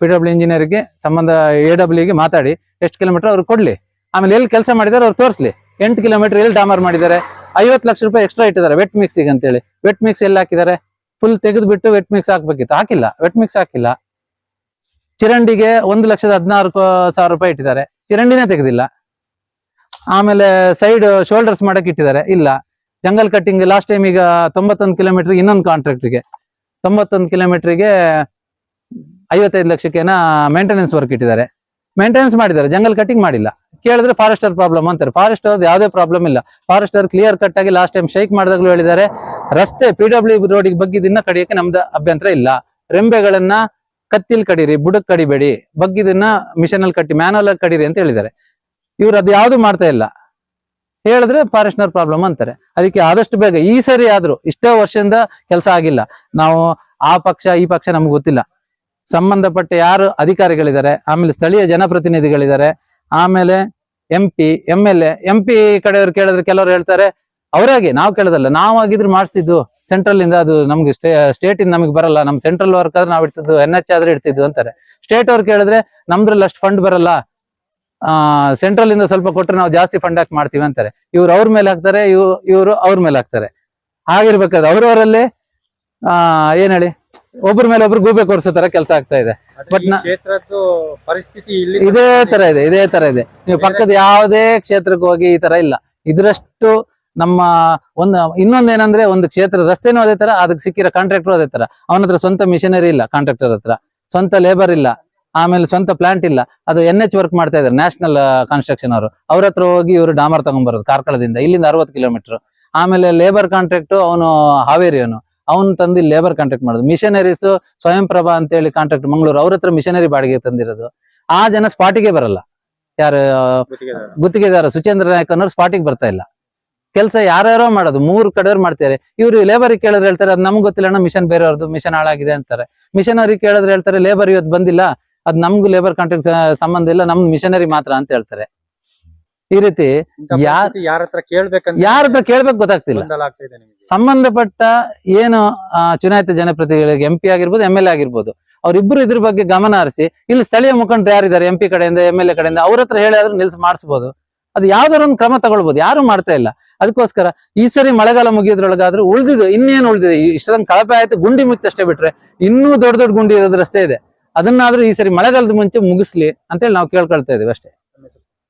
ಪಿ ಡಬ್ಲ್ಯೂ ಇಂಜಿನಿಯರ್ಗೆ ಸಂಬಂಧ ಎ ಡಬ್ಲ್ಯೂಗೆ ಮಾತಾಡಿ ಎಷ್ಟು ಕಿಲೋಮೀಟರ್ ಅವ್ರು ಕೊಡ್ಲಿ. ಆಮೇಲೆ ಎಲ್ಲಿ ಕೆಲಸ ಮಾಡಿದಾರೆ ಅವ್ರು ತೋರಿಸಲಿ. ಎಂಟು ಕಿಲೋಮೀಟರ್ ಎಲ್ಲಿ ಡಾಮರ್ ಮಾಡಿದ್ದಾರೆ ಐವತ್ತು ಲಕ್ಷ ರೂಪಾಯಿ ಎಕ್ಸ್ಟ್ರಾ ಇಟ್ಟಿದ್ದಾರೆ ವೆಟ್ ಮಿಕ್ಸಿಗೆ ಅಂತೇಳಿ. ವೆಟ್ ಮಿಕ್ಸ್ ಎಲ್ಲಿ ಹಾಕಿದ್ದಾರೆ? ಫುಲ್ ತೆಗೆದುಬಿಟ್ಟು ವೆಟ್ ಮಿಕ್ಸ್ ಹಾಕ್ಬೇಕಿತ್ತು. ಹಾಕಿಲ್ಲ. ವೆಟ್ ಮಿಕ್ಸ್ ಹಾಕಿಲ್ಲ. ಚಿರಂಡಿಗೆ ಒಂದು ಲಕ್ಷದ ಹದಿನಾರು ಸಾವಿರ ರೂಪಾಯಿ ಇಟ್ಟಿದ್ದಾರೆ. ಚಿರಂಡಿನೇ ತೆಗೆದಿಲ್ಲ. ಆಮೇಲೆ ಸೈಡ್ ಶೋಲ್ಡರ್ಸ್ ಮಾಡಕ್ಕೆ ಇಟ್ಟಿದ್ದಾರೆ. ಇಲ್ಲ. ಜಂಗಲ್ ಕಟ್ಟಿಂಗ್ ಲಾಸ್ಟ್ ಟೈಮ್ ಈಗ ತೊಂಬತ್ತೊಂದು ಕಿಲೋಮೀಟರ್ ಇನ್ನೊಂದು ಕಾಂಟ್ರಾಕ್ಟ್ರಿಗೆ ತೊಂಬತ್ತೊಂದು ಕಿಲೋಮೀಟರ್ಗೆ ಐವತ್ತೈದು ಲಕ್ಷಕ್ಕೇನ ಮೇಂಟೆನೆನ್ಸ್ ವರ್ಕ್ ಇಟ್ಟಿದ್ದಾರೆ. ಮೇಂಟೆನೆನ್ಸ್ ಮಾಡಿದ್ದಾರೆ ಜಂಗಲ್ ಕಟ್ಟಿಂಗ್ ಮಾಡಿಲ್ಲ. ಕೇಳಿದ್ರೆ ಫಾರೆಸ್ಟರ್ ಪ್ರಾಬ್ಲಮ್ ಅಂತಾರೆ. ಫಾರೆಸ್ಟ್ ಅವ್ರದ್ದು ಯಾವುದೇ ಪ್ರಾಬ್ಲಮ್ ಇಲ್ಲ. ಫಾರೆಸ್ಟರ್ ಕ್ಲಿಯರ್ ಕಟ್ ಆಗಿ ಲಾಸ್ಟ್ ಟೈಮ್ ಶೈಕ್ ಮಾಡಿದಾಗಲೂ ಹೇಳಿದ್ದಾರೆ. ರಸ್ತೆ ಪಿ ಡಬ್ಲ್ಯೂ ರೋಡಿಗೆ ಬಗ್ಗಿದ್ದನ್ನ ಕಡಿಯಕ್ಕೆ ನಮ್ದು ಅಭ್ಯಂತರ ಇಲ್ಲ. ರೆಂಬೆಗಳನ್ನ ಕತ್ತಿಲ್ ಕಡೀರಿ, ಬುಡಕ್ ಕಡಿಬೇಡಿ. ಬಗ್ಗಿದನ್ನ ಮಿಷನ್ ಅಲ್ಲಿ ಕಟ್ಟಿ ಮ್ಯಾನುವಲ್ ಆಗಿ ಕಡೀರಿ ಅಂತ ಹೇಳಿದ್ದಾರೆ. ಇವ್ರು ಅದು ಯಾವ್ದು ಮಾಡ್ತಾ ಇಲ್ಲ. ಹೇಳಿದ್ರೆ ಫಾರೆಸ್ಟ್ನರ್ ಪ್ರಾಬ್ಲಮ್ ಅಂತಾರೆ. ಅದಕ್ಕೆ ಆದಷ್ಟು ಬೇಗ ಈ ಸರಿ ಆದ್ರೂ ಇಷ್ಟೇ ವರ್ಷದಿಂದ ಕೆಲಸ ಆಗಿಲ್ಲ. ನಾವು ಆ ಪಕ್ಷ, ಈ ಪಕ್ಷ ನಮ್ಗೆ ಗೊತ್ತಿಲ್ಲ. ಸಂಬಂಧಪಟ್ಟ ಯಾರು ಅಧಿಕಾರಿಗಳಿದ್ದಾರೆ, ಆಮೇಲೆ ಸ್ಥಳೀಯ ಜನಪ್ರತಿನಿಧಿಗಳಿದ್ದಾರೆ, ಆಮೇಲೆ M P M L A P ಕಡೆಯವ್ರು ಕೇಳಿದ್ರೆ ಕೆಲವರು ಹೇಳ್ತಾರೆ, ಅವರಾಗಿ ನಾವು ಕೇಳೋದಲ್ಲ, ನಾವು ಆಗಿದ್ರು ಮಾಡಿಸ್ತಿದ್ದು ಸೆಂಟ್ರಲ್ ಇಂದ ಅದು ನಮ್ಗೆ ಸ್ಟೇ ಸ್ಟೇಟ್ ಇಂದ ನಮಗೆ ಬರಲ್ಲ, ನಮ್ಮ ಸೆಂಟ್ರಲ್ ವರ್ಕ್ ಆದ್ರೆ ನಾವು ಇಡ್ತಿದ್ದು ಎನ್ ಎಚ್ ಆದ್ರೆ ಇಡ್ತಿದ್ವು ಅಂತಾರೆ. ಸ್ಟೇಟ್ ಅವ್ರು ಕೇಳಿದ್ರೆ ನಮ್ದ್ರಲ್ಲಿ ಅಷ್ಟು ಫಂಡ್ ಬರಲ್ಲ, ಆ ಸೆಂಟ್ರಲ್ ಇಂದ ಸ್ವಲ್ಪ ಕೊಟ್ಟರೆ ನಾವು ಜಾಸ್ತಿ ಫಂಡ್ ಹಾಕಿ ಮಾಡ್ತೀವಿ ಅಂತಾರೆ. ಇವ್ರು ಅವ್ರ ಮೇಲೆ ಹಾಕ್ತಾರೆ ಇವ್ ಇವರು ಅವ್ರ ಮೇಲೆ ಹಾಕ್ತಾರೆ. ಆಗಿರ್ಬೇಕಾದ್ರೆ ಅವ್ರವರಲ್ಲಿ, ಆ, ಏನ್ ಹೇಳಿ? ಒಬ್ರ ಮೇಲೆ ಒಬ್ರು ಗೂಬೆ ಕೊರ್ಸೋ ತರ ಕೆಲಸ ಆಗ್ತಾ ಇದೆ. ಬಟ್ ಕ್ಷೇತ್ರದ್ದು ಪರಿಸ್ಥಿತಿ ಇದೇ ತರ ಇದೆ ಇದೇ ತರ ಇದೆ. ನೀವು ಪಕ್ಕದ ಯಾವುದೇ ಕ್ಷೇತ್ರಕ್ಕೆ ಹೋಗಿ ಈ ತರ ಇಲ್ಲ. ಇದ್ರಷ್ಟು ನಮ್ಮ ಒಂದು ಇನ್ನೊಂದೇನಂದ್ರೆ ಒಂದು ಕ್ಷೇತ್ರ ರಸ್ತೆನೂ ಅದೇ ತರ ಅದಕ್ಕೆ ಸಿಕ್ಕಿರೋ ಕಾಂಟ್ರಾಕ್ಟರ್ ಅದೇ ತರ. ಅವನ ಹತ್ರ ಸ್ವಂತ ಮಿಷನರಿ ಇಲ್ಲ ಕಾಂಟ್ರಾಕ್ಟರ್ ಹತ್ರ. ಸ್ವಂತ ಲೇಬರ್ ಇಲ್ಲ. ಆಮೇಲೆ ಸ್ವಂತ ಪ್ಲಾಂಟ್ ಇಲ್ಲ. ಅದು ಎನ್ ಎಚ್ ವರ್ಕ್ ಮಾಡ್ತಾ ಇದ್ದಾರೆ ನ್ಯಾಷನಲ್ ಕನ್ಸ್ಟ್ರಕ್ಷನ್ ಅವರು. ಅವ್ರ ಹತ್ರ ಹೋಗಿ ಇವರು ಡಾಮರ್ ತಗೊಂಡ್ಬರೋದು ಕಾರ್ಕಳದಿಂದ. ಇಲ್ಲಿಂದ ಅರವತ್ತು ಕಿಲೋಮೀಟರ್ ಆಮೇಲೆ ಲೇಬರ್ ಕಾಂಟ್ರಾಕ್ಟ್ ಅವನು ಹಾವೇರಿ ಅವನು ಅವ್ನು ತಂದು ಲೇಬರ್ ಕಾಂಟ್ರಾಕ್ಟ್ ಮಾಡೋದು. ಮಿಷನರೀಸ್ ಸ್ವಯಂ ಪ್ರಭಾ ಅಂತೇಳಿ ಕಾಂಟ್ರಾಕ್ಟ್ ಮಂಗಳೂರು, ಅವ್ರ ಹತ್ರ ಮಿಷನರಿ ಬಾಡಿಗೆ ತಂದಿರೋದು. ಆ ಜನ ಸ್ಪಾಟಿಗೆ ಬರಲ್ಲ. ಯಾರು ಗುತ್ತಿಗೆದಾರ. ಸುಚೇಂದ್ರ ನಾಯಕ್ ಅನ್ನೋರು ಸ್ಪಾಟಿಗೆ ಬರ್ತಾ ಇಲ್ಲ. ಕೆಲಸ ಯಾರ್ಯಾರೋ ಮಾಡೋದು. ಮೂರು ಕಡೆಯವ್ರು ಮಾಡ್ತಾರೆ ಇವ್ರು ಲೇಬರ್ ಕೇಳಿದ್ರೆ ಹೇಳ್ತಾರೆ, ಅದು ನಮ್ಗೆ ಗೊತ್ತಿಲ್ಲ ಅಣ್ಣ ಮಿಷನ್ ಬೇರೆಯವ್ರದ್ದು ಮಿಷನ್ ಹಾಳಾಗಿದೆ ಅಂತಾರೆ. ಮಿಷನ್ ಅವ್ರಿಗೆ ಕೇಳಿದ್ರೆ ಹೇಳ್ತಾರೆ ಲೇಬರ್ ಇವತ್ತು ಬಂದಿಲ್ಲ. ಅದ್ ನಮ್ಗೂ ಲೇಬರ್ ಕಾಂಟ್ರಾಕ್ಟ್ ಸಂಬಂಧ ಇಲ್ಲ, ನಮ್ದು ಮಿಷನರಿ ಮಾತ್ರ ಅಂತ ಹೇಳ್ತಾರೆ. ಈ ರೀತಿ ಯಾರ್- ಹತ್ರ ಕೇಳ್ಬೇಕಂತ ಯಾರ ಹತ್ರ ಕೇಳ್ಬೇಕು ಗೊತ್ತಾಗ್ತಿಲ್ಲ. ಸಂಬಂಧಪಟ್ಟ ಏನು ಚುನಾಯಿತ ಜನಪ್ರತಿನಿಧಿಗಳಿಗೆ ಎಂ ಪಿ ಆಗಿರ್ಬೋದು ಎಂ ಎಲ್ ಎ ಆಗಿರ್ಬೋದು ಅವ್ರಿಬ್ರು ಇದ್ರ ಬಗ್ಗೆ ಗಮನ ಹರಿಸಿ ಇಲ್ಲಿ ಸ್ಥಳೀಯ ಮುಖಂಡರು ಯಾರಿದ್ದಾರೆ ಎಂ ಪಿ ಕಡೆಯಿಂದ ಎಂ ಎಲ್ ಎ ಕಡೆಯಿಂದ ಅವ್ರ ಹತ್ರ ಹೇಳಿದ್ರು ನಿಲ್ಸ್ ಮಾಡಿಸ್ಬೋದು. ಅದು ಯಾವ್ದಾರ ಒಂದು ಕ್ರಮ ತಗೊಳ್ಬಹುದು ಯಾರು ಮಾಡ್ತಾ ಇಲ್ಲ. ಅದಕ್ಕೋಸ್ಕರ ಈ ಸರಿ ಮಳೆಗಾಲ ಮುಗಿಯೋದ್ರೊಳಗಾದ್ರೂ ಉಳಿದಿದ್ದು ಇನ್ನೇನು ಉಳಿದಿದೆ? ಇಷ್ಟೊಂದು ಕಳಪೆ ಆಯ್ತು ಗುಂಡಿ ಮುಕ್ತ ಅಷ್ಟೇ ಬಿಟ್ರೆ ಇನ್ನೂ ದೊಡ್ಡ ದೊಡ್ಡ ಗುಂಡಿ ಇರೋದು ರಸ್ತೆ ಇದೆ. ಅದನ್ನಾದ್ರೂ ಈ ಸರಿ ಮಳೆಗಾಲದ ಮುಂಚೆ ಮುಗಿಸ್ಲಿ ಅಂತೇಳಿ ನಾವು ಕೇಳ್ಕೊಳ್ತಾ ಇದೀವಿ ಅಷ್ಟೇ.